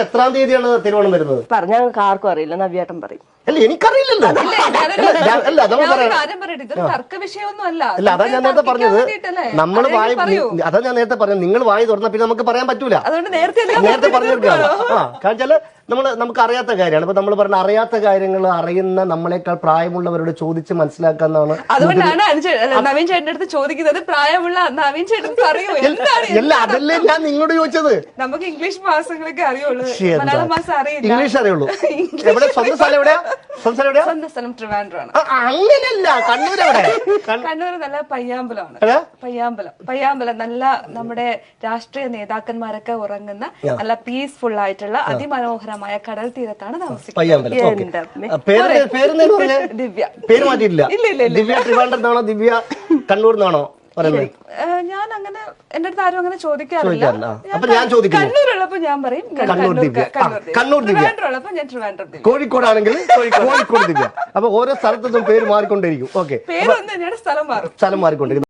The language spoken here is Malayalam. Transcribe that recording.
എത്രാം തീയതിയാണ് തിരുവോണം വരുന്നത്? പറഞ്ഞ ആർക്കും അറിയില്ല നവ്യാട്ടം പറയും. അല്ല എനിക്കറിയില്ലല്ലോ. അല്ല, ഞാൻ- അല്ല അതാ ഞാൻ നേരത്തെ പറഞ്ഞത്. നമ്മൾ വായി അതാ ഞാൻ നേരത്തെ പറഞ്ഞത്. നിങ്ങൾ വായി തുറന്ന പിന്നെ നമുക്ക് പറയാൻ പറ്റൂല. അതുകൊണ്ട് നേരത്തെ പറഞ്ഞു ആ കാരണം വെച്ചാൽ നമുക്കറിയാത്ത നമുക്ക് അറിയാത്ത കാര്യമാണ്. ഇപ്പൊ നമ്മൾ പറഞ്ഞ അറിയാത്ത കാര്യങ്ങൾ അറിയുന്ന നമ്മളെക്കാൾ പ്രായമുള്ളവരോട് ചോദിച്ച് മനസ്സിലാക്കാന്നാണ് അതുകൊണ്ടാണ് നവീൻ ചേട്ടന്റെ അടുത്ത് ചോദിക്കുന്നത് പ്രായമുള്ള നവീൻ ചേട്ടൻ അറിയോ അല്ല അതല്ലേ ഞാൻ നിങ്ങളോട് ചോദിച്ചത്. നമുക്ക് ഇംഗ്ലീഷ് മാസങ്ങളൊക്കെ അറിയുള്ളൂ. മലയാളം മാസം അറിയില്ല. ഇംഗ്ലീഷ് അറിയുള്ളൂ. എവിടെ? സ്വന്തം സ്ഥലം എവിടെയാ? സ്വന്തം സ്ഥലം എവിടെയാ? സ്വന്തം സ്ഥലം ട്രിവാൻഡ്രാണ് അങ്ങനെയല്ല. കണ്ണൂർ അവിടെ കണ്ണൂർ നല്ല പയ്യാമ്പലമാണ്? പയ്യാമ്പലം. പയ്യാമ്പലം നല്ല നമ്മുടെ രാഷ്ട്രീയ നേതാക്കന്മാരൊക്കെ ഉറങ്ങുന്ന നല്ല പീസ്ഫുൾ ആയിട്ടുള്ള അതിമനോഹരമായ കടൽ തീരത്താണ് താമസിക്കുന്നത്. ദിവ്യ. പേര് മാറ്റിയിട്ടില്ല. ഇല്ല, ഇല്ല. ദിവ്യ ട്രിവാൻഡ്രത്താണോ? ദിവ്യ കണ്ണൂർ നിന്നാണോ ഞാൻ അങ്ങനെ എന്റെ അടുത്ത് ആരും അങ്ങനെ ചോദിക്കാറില്ല. അപ്പൊ ഞാൻ ചോദിക്കുന്നു. കണ്ണൂരുള്ളപ്പോ ഞാൻ പറയും കണ്ണൂർ ദിവ്യ. കണ്ണൂർ ദിവ്യ. ഉള്ളപ്പോ ഞാൻ ട്രിവാൻഡ്രം ദിവ്യ. കോഴിക്കോടാണെങ്കിൽ കോഴിക്കോട് ദിവ്യ അപ്പൊ ഓരോ സ്ഥലത്തും പേര് മാറിക്കൊണ്ടിരിക്കും ഓക്കെ പേരൊന്നും സ്ഥലം മാറും സ്ഥലം മാറിക്കൊണ്ടിരിക്കും